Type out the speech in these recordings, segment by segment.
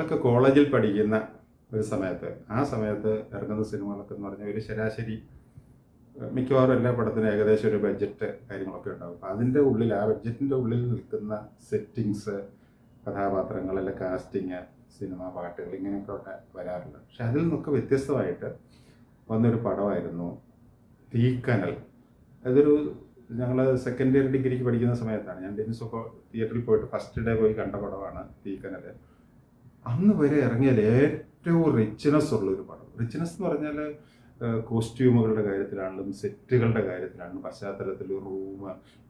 നമ്മളൊക്കെ കോളേജിൽ പഠിക്കുന്ന ഒരു സമയത്ത് ആ സമയത്ത് ഇറങ്ങുന്ന സിനിമകളൊക്കെ എന്ന് പറഞ്ഞാൽ ഒരു ശരാശരി മിക്കവാറും എല്ലാ പടത്തിനും ഏകദേശം ഒരു ബഡ്ജറ്റ് കാര്യങ്ങളൊക്കെ ഉണ്ടാവും. അപ്പം അതിന്റെ ഉള്ളിൽ ആ ബഡ്ജറ്റിന്റെ ഉള്ളിൽ നിൽക്കുന്ന സെറ്റിങ്സ് കഥാപാത്രങ്ങൾ അല്ലെ കാസ്റ്റിങ് സിനിമ പാട്ടുകൾ ഇങ്ങനെയൊക്കെ വരാറുണ്ട്. പക്ഷെ അതിൽ നിന്നൊക്കെ വ്യത്യസ്തമായിട്ട് വന്നൊരു പടമായിരുന്നു തീക്കനൽ. അതൊരു ഞങ്ങൾ സെക്കൻഡ് ഇയർ ഡിഗ്രിക്ക് പഠിക്കുന്ന സമയത്താണ്. ഞാൻ ഡെനിസൊക്കെ തിയേറ്ററിൽ പോയിട്ട് ഫസ്റ്റ് ഡേ പോയി കണ്ട പടമാണ് തീക്കനൽ. അന്ന് വരെ ഇറങ്ങിയാൽ ഏറ്റവും റിച്ച്നെസ് ഉള്ള ഒരു പടം. റിച്ച്നെസ് എന്ന് പറഞ്ഞാൽ കോസ്റ്റ്യൂമുകളുടെ കാര്യത്തിലാണെങ്കിലും സെറ്റുകളുടെ കാര്യത്തിലാണെങ്കിലും പശ്ചാത്തലത്തിൽ റൂം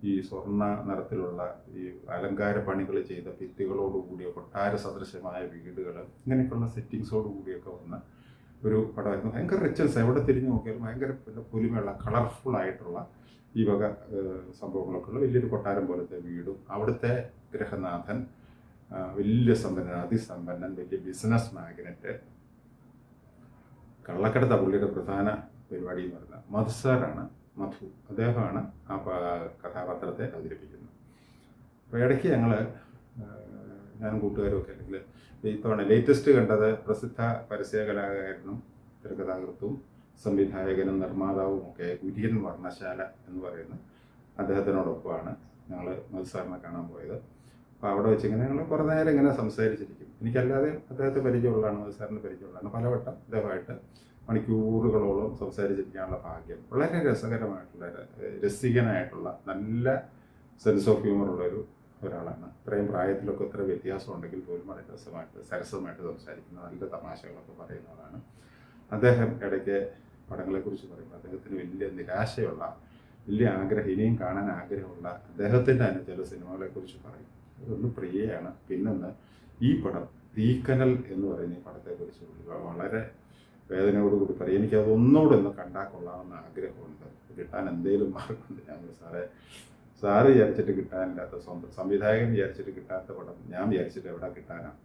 ഈ സ്വർണ നിറത്തിലുള്ള ഈ അലങ്കാര പണികൾ ചെയ്ത ഭിത്തികളോടുകൂടിയ കൊട്ടാര സദൃശമായ വീടുകൾ ഇങ്ങനെയൊക്കെയുള്ള സെറ്റിങ്സോട് കൂടിയൊക്കെ വന്ന ഒരു പടമായിരുന്നു. ഭയങ്കര റിച്ച്നെസ് എവിടെ തിരിഞ്ഞു നോക്കിയാലും ഭയങ്കര പൊലിമയുള്ള കളർഫുൾ ആയിട്ടുള്ള ഈ വക സംഭവങ്ങളൊക്കെ ഉള്ള വലിയൊരു കൊട്ടാരം പോലത്തെ വീടും അവിടുത്തെ ഗ്രഹനാഥൻ വലിയ സമ്പന്നൻ അതിസമ്പന്നൻ വലിയ ബിസിനസ് മാഗ്നറ്റ് കള്ളക്കടത്ത പുള്ളിയുടെ പ്രധാന പരിപാടി എന്ന് പറയുന്നത് മധു സാറാണ് മധു അദ്ദേഹമാണ് ആ കഥാപാത്രത്തെ അവതരിപ്പിക്കുന്നത്. അപ്പോൾ ഇടയ്ക്ക് ഞങ്ങൾ ഞാനും കൂട്ടുകാരും ഒക്കെ അല്ലെങ്കിൽ ഇത്തവണ ലേറ്റസ്റ്റ് കണ്ടത് പ്രസിദ്ധ പരസ്യ കലാകാരനും തിരക്കഥാകൃത്തും സംവിധായകനും നിർമ്മാതാവും ഒക്കെ കുര്യൻ വർണശാല എന്ന് പറയുന്ന അദ്ദേഹത്തിനോടൊപ്പമാണ് ഞങ്ങൾ മത്സാറിനെ കാണാൻ പോയത്. അപ്പോൾ അവിടെ വെച്ച് ഇങ്ങനെ ഞങ്ങൾ കുറേ നേരം ഇങ്ങനെ സംസാരിച്ചിരിക്കും. എനിക്കല്ലാതെ അദ്ദേഹത്തെ പരിചയമുള്ളതാണ് സാറിന് പരിചയമുള്ളതാണ്. പലവട്ടം അദ്ദേഹമായിട്ട് മണിക്കൂറുകളോളം സംസാരിച്ചിരിക്കാനുള്ള ഭാഗ്യം. വളരെ രസകരമായിട്ടുള്ള രസികനായിട്ടുള്ള നല്ല സെൻസ് ഓഫ് ഹ്യൂമർ ഉള്ള ഒരു ഒരാളാണ്. ഇത്രയും പ്രായത്തിലൊക്കെ ഇത്ര വ്യത്യാസം ഉണ്ടെങ്കിൽ പോലും വളരെ രസമായിട്ട് സരസമായിട്ട് സംസാരിക്കുന്ന നല്ല തമാശകളൊക്കെ പറയുന്ന ആളാണ് അദ്ദേഹം ഇടയ്ക്ക് പടങ്ങളെക്കുറിച്ച് പറയുമ്പോൾ അദ്ദേഹത്തിന് വലിയ നിരാശയുള്ള വലിയ ആഗ്രഹം ഇനിയും കാണാൻ ആഗ്രഹമുള്ള അദ്ദേഹത്തിന്റെ തന്നെ ചില സിനിമകളെക്കുറിച്ച് പറയും അതൊന്ന് പ്രിയയാണ്. പിന്നൊന്ന് ഈ പടം തീക്കനൽ എന്ന് പറയുന്ന ഈ പടത്തെക്കുറിച്ച് വളരെ വേദനയോടുകൂടി പറയും. എനിക്ക് അതൊന്നുകൂടെ ഒന്ന് കണ്ടാൽ കൊള്ളാമെന്ന് ആഗ്രഹമുണ്ട്. കിട്ടാൻ എന്തെങ്കിലും മാർഗമുണ്ട്. ഞാൻ സാറേ സാറ് വിചാരിച്ചിട്ട് കിട്ടാനില്ലാത്ത സ്വന്തം സംവിധായകൻ വിചാരിച്ചിട്ട് കിട്ടാത്ത പടം ഞാൻ വിചാരിച്ചിട്ട് എവിടെ കിട്ടാനാണ്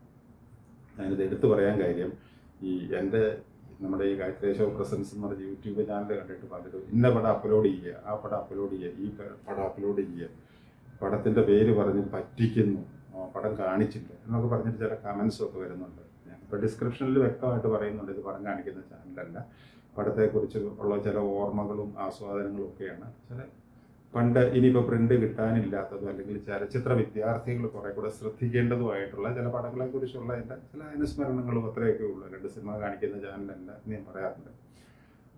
ഞാനിത് എടുത്തു പറയാൻ കാര്യം ഈ എന്റെ നമ്മുടെ ഈ ഗായത്രേശോ പ്രസൻസ് എന്ന് പറഞ്ഞ യൂട്യൂബ് ചാനൽ കണ്ടിട്ട് പറഞ്ഞിട്ട് ഇന്ന പടം അപ്ലോഡ് ചെയ്യുക ആ പടം അപ്ലോഡ് ചെയ്യുക ഈ പടം അപ്ലോഡ് ചെയ്യുക പടത്തിന്റെ പേര് പറഞ്ഞ് പറ്റിക്കുന്നു. പടം കാണിച്ചില്ല എന്നൊക്കെ പറഞ്ഞിട്ട് ചില കമൻസും ഒക്കെ വരുന്നുണ്ട്. ഞാനിപ്പോൾ ഡിസ്ക്രിപ്ഷനിൽ വ്യക്തമായിട്ട് പറയുന്നുണ്ട്. ഇത് പടം കാണിക്കുന്ന ചാനലല്ല പടത്തെക്കുറിച്ച് ഉള്ള ചില ഓർമ്മകളും ആസ്വാദനങ്ങളും ഒക്കെയാണ്. ചില പണ്ട് ഇനിയിപ്പോൾ പ്രിന്റ് കിട്ടാനില്ലാത്തതും അല്ലെങ്കിൽ ചലച്ചിത്ര വിദ്യാർത്ഥികൾ കുറെ കൂടെ ശ്രദ്ധിക്കേണ്ടതുമായിട്ടുള്ള ചില പടങ്ങളെ കുറിച്ചുള്ള എന്റെ ചില അനുസ്മരണങ്ങളും അത്രയൊക്കെ ഉള്ളൂ. രണ്ട് സിനിമ കാണിക്കുന്ന ചാനലല്ല ഞാൻ പറയാറുണ്ട്.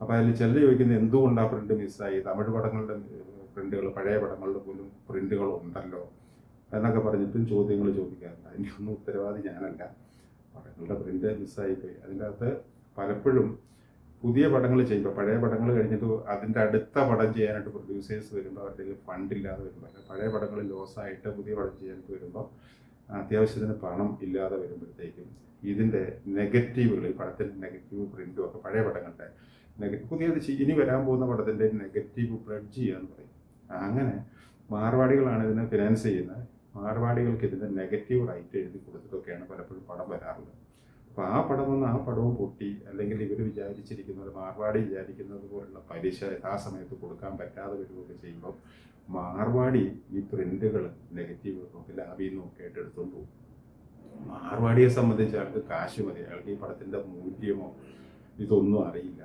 അപ്പോൾ അതിൽ ചിലർ ചോദിക്കുന്നത് എന്തുകൊണ്ടാണ് പ്രിന്റ് മിസ്സായി തമിഴ് പടങ്ങളുടെ പ്രിന്റുകൾ പഴയ പടങ്ങളുടെ പോലും പ്രിന്റുകൾ ഉണ്ടല്ലോ എന്നൊക്കെ പറഞ്ഞിട്ടും ചോദ്യങ്ങൾ ചോദിക്കാറുണ്ട്. അതിന്റെ ഒന്നും ഉത്തരവാദി ഞാനല്ല. പടങ്ങളുടെ പ്രിന്റ് മിസ്സായിപ്പോയി അതിന്റെ അകത്ത് പലപ്പോഴും പുതിയ പടങ്ങൾ ചെയ്യുമ്പോൾ പഴയ പടങ്ങൾ കഴിഞ്ഞിട്ട് അതിന്റെ അടുത്ത പടം ചെയ്യാനായിട്ട് പ്രൊഡ്യൂസേഴ്സ് വരുമ്പോൾ അവരുടെ ഫണ്ട് ഇല്ലാതെ വരുമ്പോൾ അല്ലെങ്കിൽ പഴയ പടങ്ങൾ ലോസായിട്ട് പുതിയ പടം ചെയ്യാനായിട്ട് വരുമ്പോൾ അത്യാവശ്യത്തിന് പണം ഇല്ലാതെ വരുമ്പോഴത്തേക്കും ഇതിന്റെ നെഗറ്റീവുകൾ ഈ പടത്തിന്റെ നെഗറ്റീവ് പ്രിന്റും ഒക്കെ പഴയ പടങ്ങളുടെ നെഗറ്റീവ് പുതിയത് ഇനി വരാൻ പോകുന്ന പടത്തിന്റെ നെഗറ്റീവ് പ്ലഡ്ജ് ചെയ്യാന്ന് പറയും. അങ്ങനെ മാർവാടികളാണ് ഇതിനെ ഫിനാൻസ് ചെയ്യുന്നത്. മാർവാടികൾക്ക് ഇതിന്റെ നെഗറ്റീവ് റൈറ്റ് എഴുതി കൊടുത്തിട്ടൊക്കെയാണ് പലപ്പോഴും പടം വരാറുള്ളത്. അപ്പോൾ ആ പടം വന്ന് ആ പടവും പൊട്ടി അല്ലെങ്കിൽ ഇവർ വിചാരിച്ചിരിക്കുന്നത് മാർവാടി വിചാരിക്കുന്നത് പോലുള്ള പലിശ സമയത്ത് കൊടുക്കാൻ പറ്റാതെ വരികയൊക്കെ ചെയ്യുമ്പോൾ മാർവാടി ഈ പ്രിന്റുകൾ നെഗറ്റീവ് നോക്കി ലാബിൽ നിന്നൊക്കെ ആയിട്ട് എടുത്തുകൊണ്ട് പോകും. മാർവാടിയെ സംബന്ധിച്ച് അയാൾക്ക് കാശ് മതി. അയാൾക്ക് ഈ പടത്തിന്റെ മൂല്യമോ ഇതൊന്നും അറിയില്ല.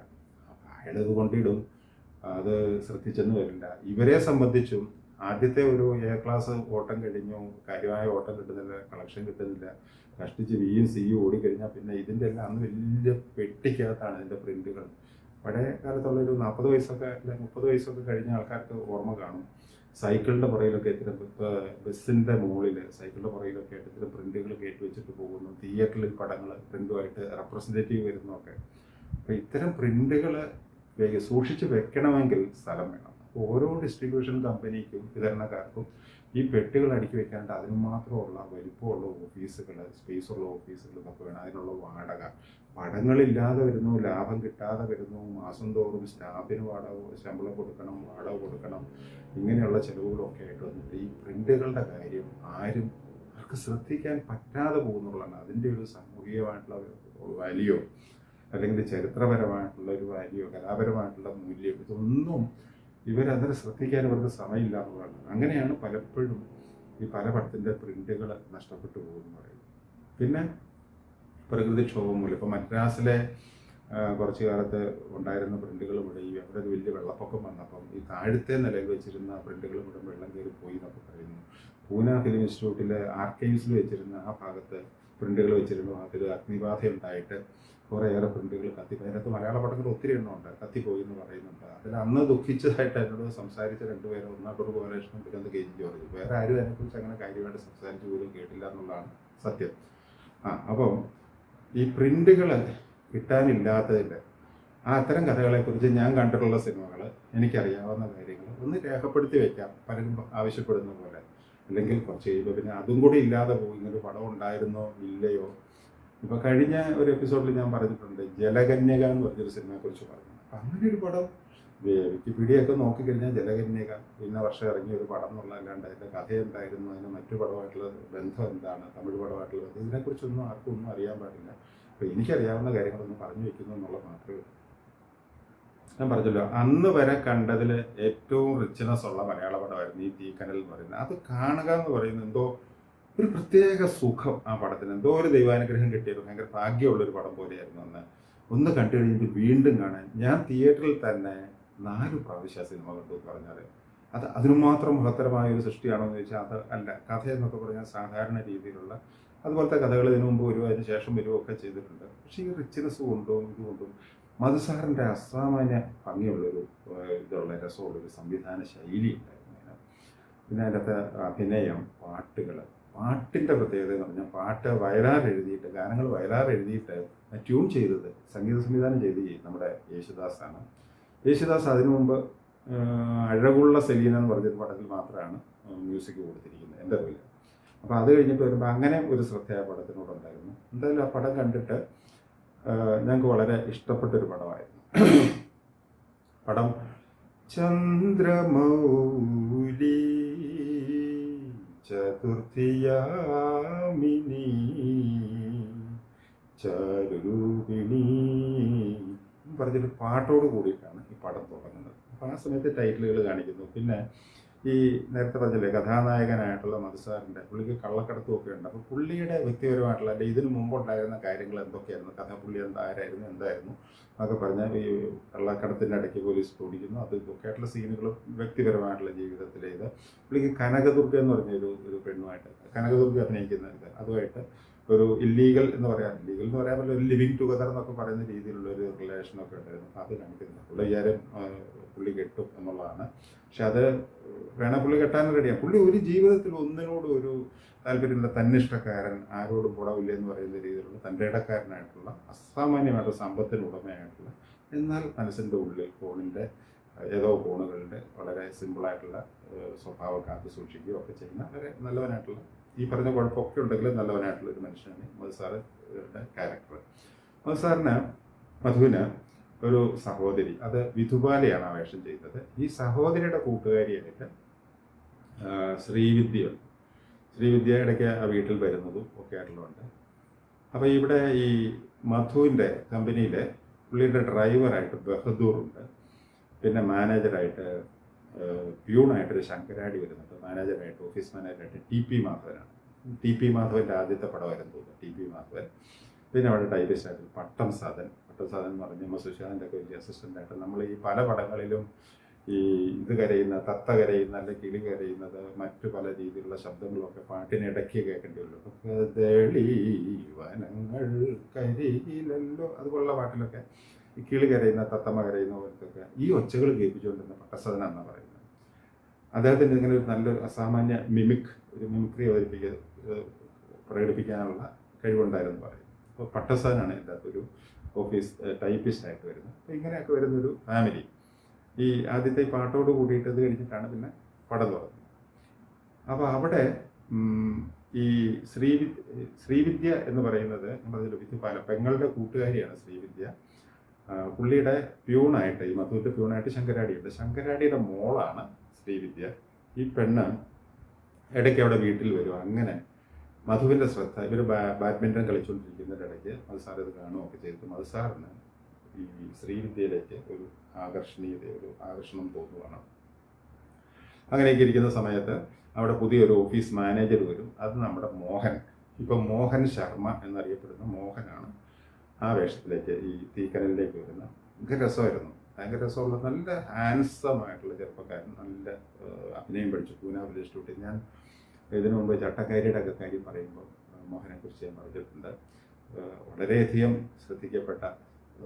അയാളത് കൊണ്ടിടും. അത് ശ്രദ്ധിച്ചെന്ന് വരില്ല. ഇവരെ സംബന്ധിച്ചും ആദ്യത്തെ ഒരു എ ക്ലാസ് ഓട്ടം കഴിഞ്ഞു കാര്യമായ ഓട്ടം കിട്ടുന്നില്ല കളക്ഷൻ കിട്ടുന്നില്ല കഷ്ടിച്ച് ബിയും സിയും ഓടിക്കഴിഞ്ഞാൽ പിന്നെ ഇതിന്റെ എല്ലാം അന്ന് വലിയ പെട്ടിക്കകത്താണ് ഇതിന്റെ പ്രിന്റുകൾ പഴയ കാലത്തുള്ള ഒരു നാൽപ്പത് വയസ്സൊക്കെ അല്ലെ മുപ്പത് വയസ്സൊക്കെ കഴിഞ്ഞ ആൾക്കാർക്ക് ഓർമ്മ കാണും. സൈക്കിളിന്റെ പുറയിലൊക്കെ ഇത്തരം ബസ്സിന്റെ മുകളിൽ സൈക്കിളിന്റെ പുറയിലൊക്കെ ആയിട്ട് ഇത്തരം പ്രിന്റുകൾ കയറ്റി വെച്ചിട്ട് പോകുന്നു. തിയേറ്ററിൽ പടങ്ങൾ പ്രിന്റുമായിട്ട് റെപ്രസെന്റേറ്റീവ് വരുന്നതൊക്കെ. അപ്പോൾ ഇത്തരം പ്രിന്റുകൾ സൂക്ഷിച്ച് വെക്കണമെങ്കിൽ സ്ഥലം വേണം. ഓരോ ഡിസ്ട്രിബ്യൂഷൻ കമ്പനിക്കും വിതരണക്കാർക്കും ഈ പെട്ടികൾ അടുക്കി വെക്കാണ്ട് അതിന് മാത്രമുള്ള വലിപ്പമുള്ള ഓഫീസുകൾ സ്പേസ് ഉള്ള ഓഫീസുകൾ ഇതൊക്കെ വേണം. അതിനുള്ള വാടക. പടങ്ങളില്ലാതെ വരുന്നു ലാഭം കിട്ടാതെ വരുന്നു മാസം തോറും സ്റ്റാഫിന് വാടക ശമ്പളം കൊടുക്കണം വാടക കൊടുക്കണം. ഇങ്ങനെയുള്ള ചിലവുകളൊക്കെ ആയിട്ട് വന്നിട്ട് ഈ പ്രിന്റുകളുടെ കാര്യം ആരും അവർക്ക് ശ്രദ്ധിക്കാൻ പറ്റാതെ പോകുന്നുള്ളതാണ്. അതിന്റെ ഒരു സാമൂഹികമായിട്ടുള്ള വാല്യോ അല്ലെങ്കിൽ ചരിത്രപരമായിട്ടുള്ള ഒരു വാല്യോ കലാപരമായിട്ടുള്ള മൂല്യം ഇതൊന്നും ഇവരതിനെ ശ്രദ്ധിക്കാൻ ഇവർക്ക് സമയമില്ല അങ്ങനെയാണ് പലപ്പോഴും ഈ പല പടത്തിന്റെ പ്രിന്റുകൾ നഷ്ടപ്പെട്ടു പോകുമെന്ന് പറയുന്നത്. പിന്നെ പ്രകൃതിക്ഷോഭം മൂലം. ഇപ്പോൾ മദ്രാസിലെ കുറച്ച് കാലത്ത് ഉണ്ടായിരുന്ന പ്രിന്റുകൾ മുഴുവൻ അവിടെ ഒരു വലിയ വെള്ളപ്പൊക്കം വന്നപ്പം ഈ താഴത്തെ നിലയിൽ വെച്ചിരുന്ന പ്രിന്റുകൾ മുഴുവൻ വെള്ളം കയറി പോയി എന്നൊക്കെ പറയുന്നു. പൂന ഫിലിം ഇൻസ്റ്റിറ്റ്യൂട്ടിലെ ആർക്കൈവ്സിൽ വെച്ചിരുന്ന ആ ഭാഗത്ത് പ്രിന്റുകൾ വെച്ചിരുന്ന. ഭാഗത്ത് അഗ്നിബാധ ഉണ്ടായിട്ട് കുറേയേറെ പ്രിന്റുകൾ കത്തിപ്പോയി അതിനകത്ത് മലയാള പടങ്ങൾ ഒത്തിരി എണ്ണമുണ്ട് കത്തിപ്പോയി എന്ന് പറയുന്നുണ്ട്. അതിൽ അന്ന് ദുഃഖിച്ചതായിട്ട് എന്നോട് സംസാരിച്ച രണ്ടുപേരും ഒന്നാട്ടൂർ ഗോപാലകൃഷ്ണൻ പിന്നെ കെ ജി ജോർജ്. വേറെ ആരും അതിനെക്കുറിച്ച് അങ്ങനെ കാര്യമായിട്ട് സംസാരിച്ചു പോലും കേട്ടില്ല എന്നുള്ളതാണ് സത്യം. ആ അപ്പം ഈ പ്രിന്റുകൾ കിട്ടാനില്ലാത്തതിന്റെ ആ അത്തരം കഥകളെക്കുറിച്ച് ഞാൻ കണ്ടിട്ടുള്ള സിനിമകൾ എനിക്കറിയാവുന്ന കാര്യങ്ങൾ ഒന്ന് രേഖപ്പെടുത്തി വെക്കാം. പലരും ആവശ്യപ്പെടുന്ന പോലെ. അല്ലെങ്കിൽ കുറച്ച് കഴിയുമ്പോൾ പിന്നെ അതും കൂടി ഇല്ലാതെ പോകും. ഇങ്ങനൊരു പടം ഉണ്ടായിരുന്നോ ഇല്ലയോ? ഇപ്പൊ കഴിഞ്ഞ ഒരു എപ്പിസോഡിൽ ഞാൻ പറഞ്ഞിട്ടുണ്ട് ജലകന്യക എന്ന് പറഞ്ഞൊരു സിനിമയെ കുറിച്ച് പറഞ്ഞു. അങ്ങനെ ഒരു പടം വിക്കിപീഡിയ ഒക്കെ നോക്കിക്കഴിഞ്ഞാൽ ജലകന്യക ഇന്ന വർഷം ഇറങ്ങിയ ഒരു പടം എന്നുള്ള അല്ലാണ്ട് അതിന്റെ കഥ എന്തായിരുന്നു അതിന് മറ്റു പടമായിട്ടുള്ള ബന്ധം എന്താണ് തമിഴ് പടമായിട്ടുള്ള ബന്ധം ഇതിനെക്കുറിച്ചൊന്നും ആർക്കും ഒന്നും അറിയാൻ പാടില്ല. അപ്പൊ എനിക്കറിയാവുന്ന കാര്യങ്ങളൊന്നും പറഞ്ഞു വെക്കുന്നു എന്നുള്ളത് മാത്രമേ ഉള്ളൂ. ഞാൻ പറഞ്ഞല്ലോ അന്ന് വരെ കണ്ടതിൽ ഏറ്റവും റിച്ച്നെസ് ഉള്ള മലയാള പടമായിരുന്നു ഈ തീക്കനൽ എന്ന് പറയുന്നത്. അത് കാണുക എന്ന് പറയുന്നത് എന്തോ ഒരു പ്രത്യേക സുഖം ആ പടത്തിന് എന്തോ ഒരു ദൈവാനുഗ്രഹം കിട്ടിയ ഒരു ഭയങ്കര ഭാഗ്യമുള്ള ഒരു പടം പോലെയായിരുന്നു അന്ന്. ഒന്ന് കണ്ടു കഴിഞ്ഞിട്ട് വീണ്ടും കാണാൻ ഞാൻ തിയേറ്ററിൽ തന്നെ നാല് പ്രാവശ്യം ആ സിനിമ കണ്ടു പറഞ്ഞാൽ അത് അതിനു മാത്രം മഹത്തരമായ ഒരു സൃഷ്ടിയാണോ എന്ന് ചോദിച്ചാൽ അത് അല്ല. കഥ എന്നൊക്കെ പറഞ്ഞാൽ സാധാരണ രീതിയിലുള്ള അതുപോലത്തെ കഥകൾ ഇതിനു മുമ്പ് വരുമോ അതിന് ശേഷം വരുമോ ഒക്കെ ചെയ്തിട്ടുണ്ട്. പക്ഷേ ഈ റിച്ച്നെസ് കൊണ്ടും ഇതുകൊണ്ടും മധുസാറിന്റെ അസാമാന്യ ഭംഗിയുള്ളൊരു ഇതുള്ള രസമുള്ളൊരു സംവിധാന ശൈലി ഉണ്ടായിരുന്നു. പിന്നെ അതിനകത്ത് അഭിനയം പാട്ടുകൾ പാട്ടിന്റെ പ്രത്യേകത എന്ന് പറഞ്ഞാൽ പാട്ട് വയലാർ എഴുതിയിട്ട് ഗാനങ്ങൾ വയലാർ എഴുതിയിട്ട് ട്യൂൺ ചെയ്തത് സംഗീത സംവിധാനം ചെയ്ത് നമ്മുടെ യേശുദാസാണ്. യേശുദാസ് അതിനു മുമ്പ് അഴകുള്ള സെലീന എന്ന് പറഞ്ഞൊരു പടത്തിൽ മാത്രമാണ് മ്യൂസിക് കൊടുത്തിരിക്കുന്നത് എന്റെ അറിവിൽ. അപ്പോൾ അത് കഴിഞ്ഞിട്ട് വരുമ്പോൾ അങ്ങനെ ഒരു ശ്രദ്ധ ആ പടത്തിനോടുണ്ടായിരുന്നു. എന്തായാലും ആ പടം കണ്ടിട്ട് ഞങ്ങൾക്ക് വളരെ ഇഷ്ടപ്പെട്ടൊരു പടമായിരുന്നു. പടം ചന്ദ്രമൗലി ചതുർത്ഥിയാമിനി ചാരുരൂപിണി. പറഞ്ഞൊരു പാട്ടോട് കൂടിയിട്ടാണ് ഈ പടം തുടങ്ങുന്നത്. അപ്പോൾ ആ സമയത്ത് ടൈറ്റിലുകൾ കാണിക്കുന്നു. പിന്നെ ഈ നേരത്തെ പറഞ്ഞില്ലേ കഥാനായകനായിട്ടുള്ള മധുസാറിന്റെ പുള്ളിക്ക് കള്ളക്കടത്തും ഒക്കെ ഉണ്ട് അപ്പോൾ പുള്ളിയുടെ വ്യക്തിപരമായിട്ടുള്ള അല്ലെ ഇതിനു മുമ്പുണ്ടായിരുന്ന കാര്യങ്ങൾ എന്തൊക്കെയായിരുന്നു? കഥ പുള്ളി എന്തായിരുന്നു എന്തായിരുന്നു അതൊക്കെ പറഞ്ഞാൽ ഈ കള്ളക്കടത്തിന്റെ ഇടയ്ക്ക് പോലീസ് ഓടിക്കുന്നു. അത് ഇതൊക്കെ ആയിട്ടുള്ള സീനുകളും വ്യക്തിപരമായിട്ടുള്ള ജീവിതത്തിലെ ഇത്. പുള്ളിക്ക് കനകദുർഗ എന്ന് പറഞ്ഞ ഒരു ഒരു പെണ്ണുമായിട്ട് കനകദുർഗ അഭിനയിക്കുന്ന ഇത്. അതുമായിട്ട് ഒരു ഇല്ലീഗൽ എന്ന് പറയാൻ ഇല്ലീഗൽ എന്ന് പറയാൻ പറ്റില്ല ഒരു ലിവിങ് ടുഗദർ എന്നൊക്കെ പറയുന്ന രീതിയിലുള്ള ഒരു റിലേഷനൊക്കെ ഉണ്ടായിരുന്നു. അപ്പോൾ അത് കാണിക്കുന്നത് പുള്ളി വിചാരം ആ, പുള്ളി കെട്ടും എന്നുള്ളതാണ്. പക്ഷെ അത് വേണ പുള്ളി കെട്ടാൻ റെഡിയാണ് പുള്ളി ഒരു ജീവിതത്തിൽ ഒന്നിനോട് ഒരു താല്പര്യമില്ല. തന്നിഷ്ടക്കാരൻ ആരോടും പുടവില്ല എന്ന് പറയുന്ന രീതിയിലുള്ള തന്റെ ഇടക്കാരനായിട്ടുള്ള അസാമാന്യമായിട്ടുള്ള സമ്പത്തിന് ഉടമയായിട്ടുള്ള എന്നാൽ മനസ്സിന്റെ ഉള്ളിൽ ഫോണിന്റെ ഏതോ കോണുകളുടെ വളരെ സിമ്പിളായിട്ടുള്ള സ്വഭാവം കാത്തു സൂക്ഷിക്കുകയോ ഒക്കെ ചെയ്യുന്ന വളരെ നല്ലവനായിട്ടുള്ള ഈ പറഞ്ഞ കുഴപ്പമൊക്കെ ഉണ്ടെങ്കിലും നല്ലവനായിട്ടുള്ള ഒരു മനുഷ്യനാണ് മധുസാറിന്റെ ക്യാരക്ടർ മധുസാറിന് മധുവിന് ഒരു സഹോദരി അത് വിധുബാലയാണ് ആ വേഷം ചെയ്തത്. ഈ സഹോദരിയുടെ കൂട്ടുകാരിയായിട്ട് ശ്രീവിദ്യ ശ്രീവിദ്യ ഇടയ്ക്ക് ആ വീട്ടിൽ വരുന്നതും ഒക്കെ ആയിട്ടുള്ളതുണ്ട്. അപ്പോൾ ഇവിടെ ഈ മധുവിന്റെ കമ്പനിയിലെ പുള്ളിയുടെ ഡ്രൈവറായിട്ട് ബഹദൂർ ഉണ്ട്. പിന്നെ മാനേജറായിട്ട് പ്യൂണായിട്ട് ഒരു ശങ്കരാടി വരുന്നുണ്ട്. മാനേജറായിട്ട് ഓഫീസ് മാനേജറായിട്ട് ടി പി മാധവനാണ്. ടി പി മാധവന്റെ ആദ്യത്തെ പടമായിരുന്നു തോന്നുന്നു ടി പി മാധവൻ. പിന്നെ അവിടെ ടൈപ്പിസ്റ്റായിട്ട് പട്ടം സാധൻ പട്ടം പറഞ്ഞു പറഞ്ഞ ഒക്കെ വലിയ അസിസ്റ്റന്റായിട്ട് നമ്മൾ ഈ പല പടങ്ങളിലും ഈ ഇത് കരയുന്ന തത്ത കരയുന്ന അല്ലെങ്കിൽ കിളി കരയുന്നത് മറ്റു പല രീതിയിലുള്ള ശബ്ദങ്ങളൊക്കെ പാട്ടിനിടയ്ക്ക് കേൾക്കേണ്ടി വരും. കദളി വനങ്ങൾ കരിയിലല്ലോ അതുപോലുള്ള പാട്ടിലൊക്കെ ഈ കിളി കരയുന്ന തത്തമ്മ കരയുന്ന പോലത്തൊക്കെ ഈ ഒച്ചകൾ കേൾപ്പിച്ചുകൊണ്ടിരുന്ന പട്ടസദന എന്നാണ് പറയുന്നത്. അദ്ദേഹത്തിന് ഇങ്ങനെ ഒരു നല്ലൊരു അസാമാന്യ മിമിക് ഒരു മിമിക്രി അവതരിപ്പിക്കുക ഏഹ് പ്രകടിപ്പിക്കാനുള്ള കഴിവുണ്ടായിരുന്നു പറയും അപ്പോൾ പട്ടസദനാണ് എന്റെ അകത്തൊരു ഓഫീസ് ടൈപ്പിസ്റ്റ് ആയിട്ട് വരുന്നത് അപ്പോൾ ഇങ്ങനെയൊക്കെ വരുന്നൊരു ഫാമിലി ഈ ആദ്യത്തെ പാട്ടോട് കൂടിയിട്ട് അത് കഴിഞ്ഞിട്ടാണ് പിന്നെ പടം തുറന്നത് അപ്പോൾ അവിടെ ഈ ശ്രീവി ശ്രീവിദ്യ എന്ന് പറയുന്നത് പറഞ്ഞല്ലോ വിദ്യപാല പെങ്ങളുടെ കൂട്ടുകാരിയാണ് ശ്രീവിദ്യ. പുള്ളിയുടെ പ്യൂണായിട്ട് ഈ മധുവിന്റെ പ്യൂണായിട്ട് ശങ്കരാടിയുണ്ട്. ശങ്കരാടിയുടെ മോളാണ് ശ്രീവിദ്യ. ഈ പെണ്ണ് ഇടയ്ക്ക് അവിടെ വീട്ടിൽ വരും. അങ്ങനെ മധുവിന്റെ ശ്രദ്ധ ഇവർ ബാഡ്മിന്റൺ കളിച്ചുകൊണ്ടിരിക്കുന്നതിനിടയ്ക്ക് മധുസാർ ഇത് കാണുകയൊക്കെ ചെയ്തിട്ട് മധുസാറിന് ഈ ശ്രീവിദ്യയിലേക്ക് ഒരു ആകർഷണീയത ഒരു ആകർഷണം തോന്നുകയാണ് അങ്ങനെയൊക്കെ ഇരിക്കുന്ന സമയത്ത് അവിടെ പുതിയൊരു ഓഫീസ് മാനേജർ വരും. അത് നമ്മുടെ മോഹൻ. ഇപ്പം മോഹൻ ശർമ്മ എന്നറിയപ്പെടുന്ന മോഹനാണ് ആ വേഷത്തിലേക്ക് ഈ തീക്കനലിലേക്ക് വരുന്ന ഭയങ്കര രസമായിരുന്നു. ഭയങ്കര രസമുള്ള നല്ല ഹാൻസം ആയിട്ടുള്ള ചെറുപ്പക്കാരൻ നല്ല അഭിനയം പഠിച്ചു. പൂന വില്ലേജ് ഞാൻ ഇതിനു മുമ്പ് ചട്ടക്കാരിയുടെ ഒക്കെ കാര്യം പറയുമ്പോൾ മോഹനെ കുറിച്ച് ഞാൻ പറഞ്ഞിട്ടുണ്ട്. വളരെയധികം ശ്രദ്ധിക്കപ്പെട്ട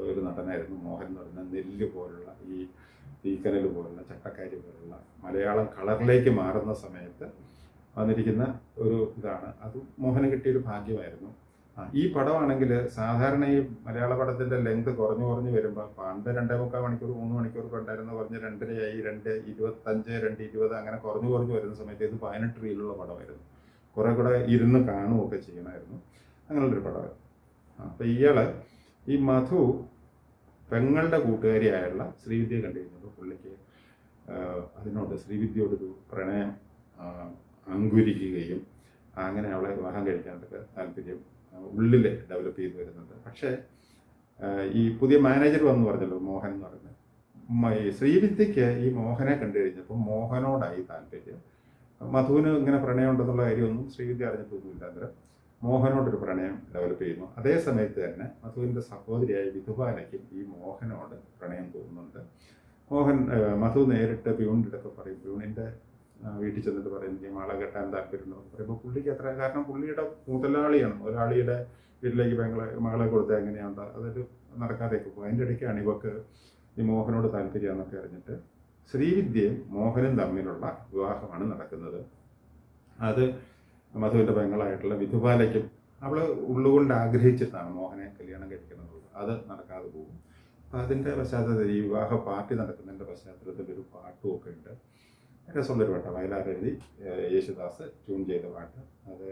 ഒരു നടനായിരുന്നു മോഹൻ എന്ന് പറയുന്ന നെല്ല് പോലുള്ള ഈ തീക്കനൽ പോലുള്ള ചട്ടക്കാരി പോലുള്ള മലയാളം കളറിലേക്ക് മാറുന്ന സമയത്ത് വന്നിരിക്കുന്ന ഒരു ഇതാണ്. അത് മോഹന് കിട്ടിയൊരു ഭാഗ്യമായിരുന്നു. ഈ പടമാണെങ്കിൽ സാധാരണ ഈ മലയാള പടത്തിന്റെ ലെങ്ത് കുറഞ്ഞു കുറഞ്ഞു വരുമ്പോൾ പണ്ട് രണ്ടേ മുക്കാൽ മണിക്കൂർ മൂന്ന് മണിക്കൂർ ഉണ്ടായിരുന്ന കുറഞ്ഞ് രണ്ടരയായി രണ്ട് ഇരുപത്തഞ്ച് രണ്ട് ഇരുപത് അങ്ങനെ കുറഞ്ഞു കുറഞ്ഞു വരുന്ന സമയത്ത് ഇത് പതിനെട്ട് റീലുള്ള പടമായിരുന്നു. കുറെ കൂടെ ഇരുന്ന് കാണുകയൊക്കെ ചെയ്യണമായിരുന്നു. അങ്ങനെയുള്ളൊരു പടമായിരുന്നു. അപ്പോൾ ഇയാൾ ഈ മധു പെങ്ങളുടെ കൂട്ടുകാരിയായുള്ള ശ്രീവിദ്യ കണ്ടു കഴിഞ്ഞപ്പോൾ പുള്ളിക്ക് അതിനോട് ശ്രീവിദ്യയോടൊരു പ്രണയം അങ്കുരിക്കുകയും അങ്ങനെ അവളെ വിവാഹം കഴിക്കാനൊക്കെ താല്പര്യം ഉള്ളിൽ ഡെവലപ്പ് ചെയ്ത് വരുന്നുണ്ട്. പക്ഷേ ഈ പുതിയ മാനേജർ വന്നു പറഞ്ഞല്ലോ മോഹൻ എന്ന് പറയുന്നത് ശ്രീവിദ്യയ്ക്ക് ഈ മോഹനെ കണ്ടു കഴിഞ്ഞപ്പോൾ മോഹനോടായി താല്പര്യം. മധുവിന് ഇങ്ങനെ പ്രണയം ഉണ്ടെന്നുള്ള കാര്യമൊന്നും ശ്രീവിദ്യ അറിഞ്ഞിട്ടൊന്നുമില്ല. അന്നേരം മോഹനോടൊരു പ്രണയം ഡെവലപ്പ് ചെയ്യുന്നു. അതേ സമയത്ത് തന്നെ മധുവിന്റെ സഹോദരിയായ വിധുബാലയ്ക്കും ഈ മോഹനോട് പ്രണയം തോന്നുന്നുണ്ട്. മോഹൻ മധു നേരിട്ട് പ്യൂണിന്റെ അടുത്ത് പറയും പ്യൂണിന്റെ വീട്ടിൽ ചെന്നിട്ട് പറയും എനിക്ക് മാളെ കെട്ടാൻ താല്പര്യമുണ്ടോ? പറയുമ്പോൾ പുള്ളിക്ക് അത്ര കാരണം പുള്ളിയുടെ മുതലാളിയാണ് ഒരാളിയുടെ വീട്ടിലേക്ക് പെങ്ങളെ മകളെ കൊടുത്താൽ എങ്ങനെയുണ്ട്? അതൊരു നടക്കാതെ പോകും അതിന്റെ ഇടയ്ക്കാണ് ഇവക്ക് ഈ മോഹനോട് താല്പര്യമാണെന്നൊക്കെ അറിഞ്ഞിട്ട് ശ്രീവിദ്യയും മോഹനും തമ്മിലുള്ള വിവാഹമാണ് നടക്കുന്നത്. അത് മധുവിന്റെ പെങ്ങളായിട്ടുള്ള വിധുബാലയ്ക്കും അവൾ ഉള്ളുകൊണ്ട് ആഗ്രഹിച്ചിട്ടാണ് മോഹനെ കല്യാണം കഴിക്കുന്നത്. അത് നടക്കാതെ പോകും. അതിന്റെ പശ്ചാത്തലത്തിൽ ഈ വിവാഹ പാർട്ടി നടക്കുന്നതിന്റെ പശ്ചാത്തലത്തിൽ ഒരു പാട്ടുമൊക്കെ ഉണ്ട്. രസമുള്ളൊരു പാട്ടാണ് വയലാർ എഴുതി യേശുദാസ് ട്യൂൺ ചെയ്ത പാട്ട്. അത്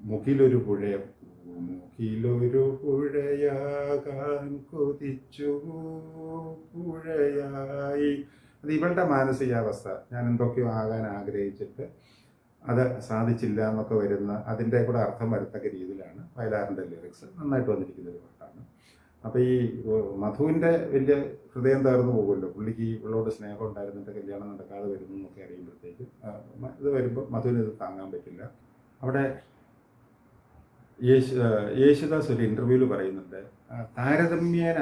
മുഖിലൊരു പുഴയ മുഖിലൊരു പുഴയാകാൻ കൊതിച്ചു പുഴയായി. അത് ഇവളുടെ മാനസികാവസ്ഥ. ഞാൻ എന്തൊക്കെയോ ആകാൻ ആഗ്രഹിച്ചിട്ട് അത് സാധിച്ചില്ല എന്നൊക്കെ വരുന്ന അതിന്റെ കൂടെ അർത്ഥം വരത്തക്ക രീതിയിലാണ് വയലാറിന്റെ ലിറിക്സ് നന്നായിട്ട് വന്നിരിക്കുന്ന ഒരു പാട്ടാണ്. അപ്പോൾ ഈ മധുവിന്റെ വലിയ ഹൃദയം തകർന്നു പോകുമല്ലോ. പുള്ളിക്ക് ഇവളോട് സ്നേഹം ഉണ്ടായിരുന്നിട്ട് കല്യാണം നടക്കാതെ വരുന്നു എന്നൊക്കെ അറിയുമ്പോഴത്തേക്കും ഇത് വരുമ്പോൾ മധുവിന് ഇത് താങ്ങാൻ പറ്റില്ല. അവിടെ യേശു യേശുദാസ് ഒരു ഇന്റർവ്യൂവിൽ പറയുന്നുണ്ട് താരതമ്യേന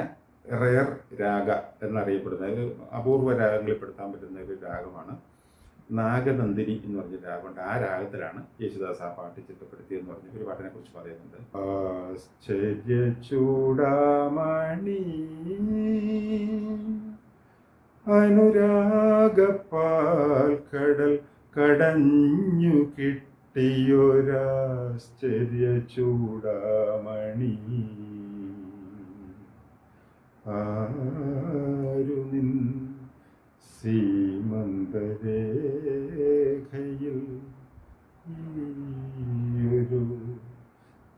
റയർ രാഗ എന്നറിയപ്പെടുന്ന ഒരു അപൂർവ രാഗങ്ങളിൽ പെടുത്താൻ പറ്റുന്ന ഒരു രാഗമാണ്. നാഗനന്ദിനി എന്ന് പറഞ്ഞ രാഗമുണ്ട് ആ രാഗത്തിലാണ് യേശുദാസ് ആ പാട്ട് ചിട്ടപ്പെടുത്തിയെന്ന് പറഞ്ഞ ഒരു പാട്ടിനെ കുറിച്ച് പറയുന്നുണ്ട്. ചൂടാമണി അനുരാഗപ്പാൽ കടൽ കടഞ്ഞു കിട്ടിയൊരാശ്ചര്യ ചൂടാമണി. ആരു നിൻ സീമന്തരേഖയിൽ ഈയൊരു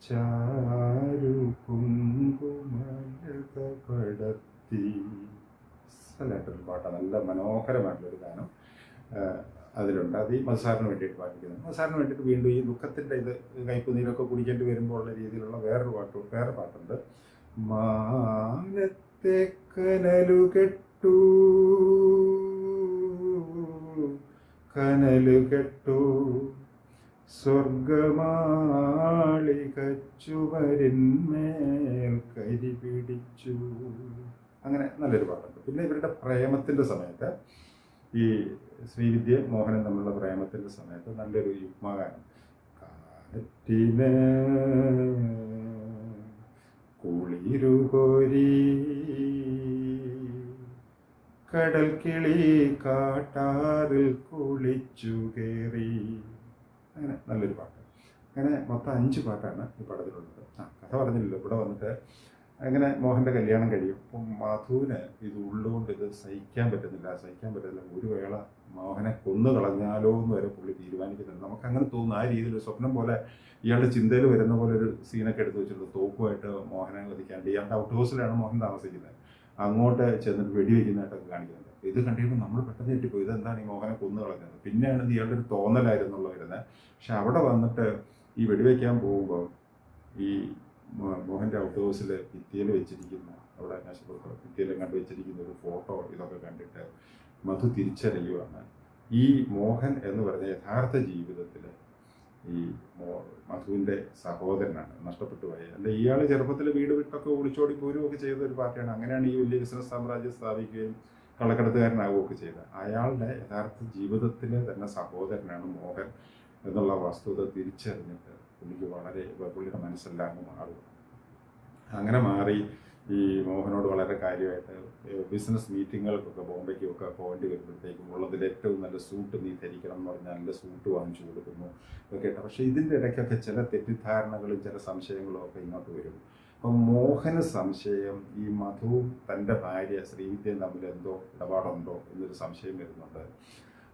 ചാരു കുങ്കുമലത പടത്തി നല്ലതായിട്ടൊരു പാട്ടാണ് നല്ല മനോഹരമായിട്ടുള്ളൊരു ഗാനം അതിലുണ്ട്. അത് ഈ മസാറിന് വേണ്ടിയിട്ട് പാടിക്കുന്നത് മസാറിന് വേണ്ടിയിട്ട് വീണ്ടും ഈ ദുഃഖത്തിന്റെ ഇത് കയ്പ് നീരൊക്കെ കുടിക്കേണ്ടി വരുമ്പോൾ ഉള്ള രീതിയിലുള്ള വേറൊരു പാട്ട് വേറെ പാട്ടുണ്ട്. മാനത്തെ കനലു കെട്ടു കനലു കെട്ടു സ്വർഗമാളിക ചുവരിന്മേൽ കരി പിടിച്ചു. അങ്ങനെ നല്ലൊരു പാട്ടുണ്ട്. പിന്നെ ഇവരുടെ പ്രേമത്തിന്റെ സമയത്ത് ഈ ശ്രീവിദ്യ മോഹനൻ തമ്മിലുള്ള പ്രേമത്തിന്റെ സമയത്ത് നല്ലൊരു യുഗ്മഗാനം. കാറ്റിന് കുളിരുകോരി കടൽ കിളി കാട്ടാറിൽ കുളിച്ചു കയറി അങ്ങനെ നല്ലൊരു പാട്ട്. അങ്ങനെ മൊത്തം അഞ്ച് പാട്ടാണ് ഈ പടത്തിലുള്ളത്. ആ കഥ പറഞ്ഞില്ലല്ലോ ഇവിടെ വന്നിട്ട്. അങ്ങനെ മോഹന്റെ കല്യാണം കഴിയും. അപ്പം മധുവിന് ഇത് ഉള്ളുകൊണ്ട് ഇത് സഹിക്കാൻ പറ്റുന്നില്ല. സഹിക്കാൻ പറ്റുന്നില്ല ഒരു വേള മോഹനെ കൊന്നു കളഞ്ഞാലോ എന്ന് വരെ പുള്ളി തീരുമാനിക്കുന്നുണ്ട്. നമുക്ക് അങ്ങനെ തോന്നുന്നു ആ രീതിയിൽ സ്വപ്നം പോലെ ഇയാളുടെ ചിന്തയിൽ വരുന്ന പോലെ ഒരു സീനൊക്കെ എടുത്ത് വെച്ചിട്ടുണ്ട്. തോക്കുമായിട്ട് മോഹനെ വധിക്കാണ്ട്. ഇയാളുടെ ഔട്ട് ഹൗസിലാണ് മോഹൻ താമസിക്കുന്നത്. അങ്ങോട്ട് ചെന്നിട്ട് വെടിവെക്കുന്നതായിട്ടൊക്കെ കാണിക്കുന്നുണ്ട്. ഇത് കണ്ടിട്ട് നമ്മൾ പെട്ടെന്ന് ഞെട്ടിപ്പോയി. ഇതെന്താണ് ഈ മോഹനെ കൊന്നു കളഞ്ഞത്? പിന്നെയാണ് ഇയാളുടെ ഒരു തോന്നലായിരുന്നുള്ള വരുന്നത്. പക്ഷെ അവിടെ വന്നിട്ട് ഈ വെടിവെക്കാൻ പോകുമ്പോൾ ഈ മോഹന്റെ ഔട്ട് ഹൗസിൽ ഭിത്തിയിൽ വെച്ചിരിക്കുന്ന അവിടെ നാശപ്പെടുത്ത ഭിത്തിയിൽ കണ്ടു വെച്ചിരിക്കുന്ന ഒരു ഫോട്ടോ ഇതൊക്കെ കണ്ടിട്ട് മധു തിരിച്ചറിയുവാണ്. ഈ മോഹൻ എന്ന് പറഞ്ഞ യഥാർത്ഥ ജീവിതത്തിൽ ഈ മോ- മധുവിന്റെ സഹോദരനാണ് നഷ്ടപ്പെട്ടു പോയത് അല്ല ഇയാൾ ചെറുപ്പത്തിൽ വീട് വിട്ടൊക്കെ ഒളിച്ചോടി പോരുകയൊക്കെ ചെയ്ത ഒരു പാർട്ടിയാണ്. അങ്ങനെയാണ് ഈ വലിയ ബിസിനസ് സാമ്രാജ്യം സ്ഥാപിക്കുകയും കള്ളക്കടത്തുകാരനാവുകയൊക്കെ ചെയ്തത് അയാളുടെ യഥാർത്ഥ ജീവിതത്തിലെ തന്നെ സഹോദരനാണ് മോഹൻ എന്നുള്ള വസ്തുത തിരിച്ചറിഞ്ഞിട്ട് പുള്ളിക്ക് വളരെ പുള്ളിയുടെ മനസ്സെല്ലാം മാറുക അങ്ങനെ മാറി ഈ മോഹനോട് വളരെ കാര്യമായിട്ട് ബിസിനസ് മീറ്റിങ്ങുകൾക്കൊക്കെ ബോംബെക്കൊക്കെ പോകേണ്ടി വരുമ്പോഴത്തേക്കും ഉള്ളതിൽ ഏറ്റവും നല്ല സൂട്ട് നീ ധരിക്കണം എന്ന് പറഞ്ഞാൽ നല്ല സൂട്ട് വാങ്ങിച്ചു കൊടുക്കുന്നു ഇതൊക്കെ പക്ഷെ ഇതിന്റെ ഇടയ്ക്കൊക്കെ ചില തെറ്റിദ്ധാരണകളും ചില സംശയങ്ങളും ഒക്കെ ഇങ്ങോട്ട് വരും. അപ്പം മോഹന് സംശയം ഈ മധു തന്റെ ഭാര്യ ശ്രീവിദ്യയും തമ്മിൽ എന്തോ ഇടപാടുണ്ടോ എന്നൊരു സംശയം വരുന്നുണ്ട്.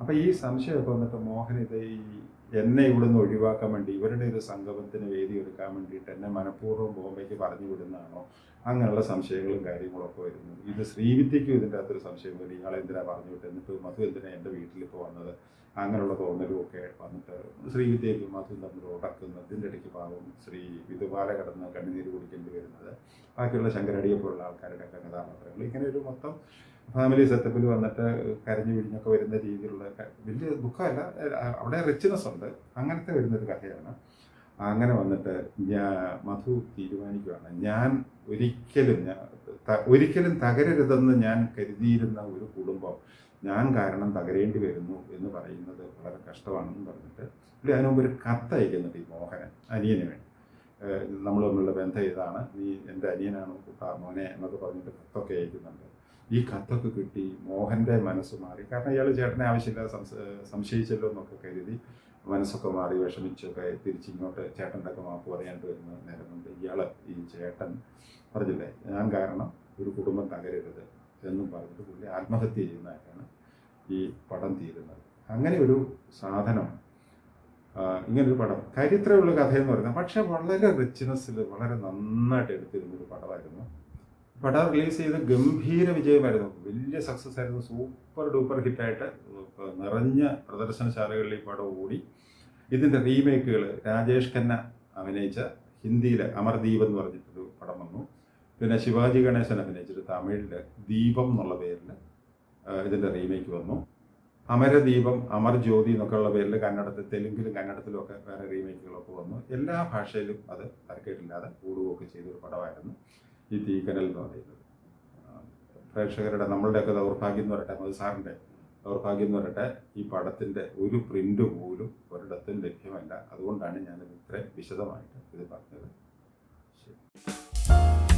അപ്പം ഈ സംശയമൊക്കെ വന്നിട്ട് മോഹൻ ഇത് ഈ എന്നെ ഇവിടുന്ന് ഒഴിവാക്കാൻ വേണ്ടി ഇവരുടെ ഒരു സംഗമത്തിന് വേദി ഒരുക്കാൻ വേണ്ടിയിട്ട് എന്നെ മനഃപൂർവം ബോംബെക്ക് പറഞ്ഞു വിടുന്നതാണോ? അങ്ങനെയുള്ള സംശയങ്ങളും കാര്യങ്ങളൊക്കെ വരുന്നു. ഇത് ശ്രീവിദ്യയ്ക്കും ഇതിന്റെ അകത്തൊരു സംശയം വരും. ഇയാളെ എന്തിനാ പറഞ്ഞു വിട്ടു എന്നിട്ട് മധു എന്തിനാ എന്റെ വീട്ടിൽ ഇപ്പോൾ വന്നത്? അങ്ങനെയുള്ള തോന്നലും ഒക്കെ വന്നിട്ട് ശ്രീവിദ്യയ്ക്കും മധു തമ്മിൽ ഉടക്കുന്നത് ഇതിന്റെ ഇടയ്ക്ക് പാവം ശ്രീ വിധുപാല കടന്ന് കണ്ണുനീര് കുടിക്കേണ്ടി വരുന്നത്. ബാക്കിയുള്ള ശങ്കരടിയെ പോലുള്ള ആൾക്കാരുടെ ഒക്കെ കഥാപാത്രങ്ങൾ. ഇങ്ങനെ ഒരു മൊത്തം ഫാമിലി സെറ്റപ്പിൽ വന്നിട്ട് കരഞ്ഞു വിഴിഞ്ഞൊക്കെ വരുന്ന രീതിയിലുള്ള വലിയ ദുഃഖമല്ല. അവിടെ റിച്ച്നെസ് ഉണ്ട്. അങ്ങനത്തെ വരുന്നൊരു കഥയാണ്. അങ്ങനെ വന്നിട്ട് ഞാൻ മധു തീരുമാനിക്കുകയാണ് ഞാൻ ഒരിക്കലും ഞാൻ ഒരിക്കലും തകരരുതെന്ന് ഞാൻ കരുതിയിരുന്ന ഒരു കുടുംബം ഞാൻ കാരണം തകരേണ്ടി വരുന്നു എന്ന് പറയുന്നത് വളരെ കഷ്ടമാണെന്ന് പറഞ്ഞിട്ട് പുള്ളി അതിനു മുമ്പ് ഒരു കത്ത് അയക്കുന്നുണ്ട് ഈ മോഹനൻ അനിയന് വേണ്ടി. നമ്മൾ തമ്മിലുള്ള ബന്ധം ഇതാണ്. നീ എന്റെ അനിയനാണ് കുട്ടാ മോനെ എന്നൊക്കെ പറഞ്ഞിട്ട് കത്തൊക്കെ അയക്കുന്നുണ്ട്. ഈ കത്തൊക്കെ കിട്ടി മോഹന്റെ മനസ്സ് മാറി. കാരണം ഇയാൾ ചേട്ടനെ ആവശ്യമില്ല സംശയിച്ചല്ലോ എന്നൊക്കെ കരുതി മനസ്സൊക്കെ മാറി വിഷമിച്ചൊക്കെ തിരിച്ചിങ്ങോട്ട് ചേട്ടന്റെ ഒക്കെ മാപ്പ് പറയാണ്ട് വരുന്ന നേരം കൊണ്ട് ഇയാൾ ഈ ചേട്ടൻ പറഞ്ഞില്ലേ ഞാൻ കാരണം ഒരു കുടുംബം തകരരുത് എന്നും പറഞ്ഞിട്ട് പുള്ളി ആത്മഹത്യ ചെയ്യുന്നതായിട്ടാണ് ഈ പടം തീരുന്നത്. അങ്ങനെ ഒരു സാധനം ഇങ്ങനൊരു പടം. ചരിത്രമുള്ള കഥയെന്ന് പറയുന്നത്. പക്ഷേ വളരെ റിച്ച്നെസ്സിൽ വളരെ നന്നായിട്ട് എടുത്തിരുന്നൊരു പടമായിരുന്നു പടം റിലീസ് ചെയ്ത് ഗംഭീര വിജയമായിരുന്നു. വലിയ സക്സസ് ആയിരുന്നു. സൂപ്പർ ഡൂപ്പർ ഹിറ്റായിട്ട് നിറഞ്ഞ പ്രദർശനശാലകളിൽ ഈ പടം ഓടി. ഇതിന്റെ റീമേക്കുകൾ രാജേഷ് ഖന്ന അഭിനയിച്ച ഹിന്ദിയിലെ അമർദീപ് എന്ന് പറഞ്ഞിട്ടൊരു പടം വന്നു. പിന്നെ ശിവാജി ഗണേശൻ അഭിനയിച്ചിട്ട് തമിഴിൽ ദീപം എന്നുള്ള പേരിൽ ഇതിന്റെ റീമേക്ക് വന്നു. അമരദീപം അമർ ജ്യോതി എന്നൊക്കെയുള്ള പേരിൽ കന്നഡത്തിൽ തെലുങ്കിലും കന്നഡത്തിലും ഒക്കെ വേറെ റീമേക്കുകളൊക്കെ വന്നു. എല്ലാ ഭാഷയിലും അത് തരക്കേട്ടില്ലാതെ കൂടുകയൊക്കെ ചെയ്തൊരു പടമായിരുന്നു. ഈ തീക്കനൽ എന്ന് പറയുന്നത്. പ്രേക്ഷകരുടെ നമ്മളുടെയൊക്കെ ദൗർഭാഗ്യം എന്ന് പറയട്ടെ മധുസാറിന്റെ ദൗർഭാഗ്യം എന്ന് പറയട്ടെ ഈ പടത്തിന്റെ ഒരു പ്രിന്റ് പോലും ഒരിടത്തും ലഭ്യമല്ല. അതുകൊണ്ടാണ് ഞാൻ ഇത്രയും വിശദമായിട്ട് ഇത് പറഞ്ഞത്. ശരി.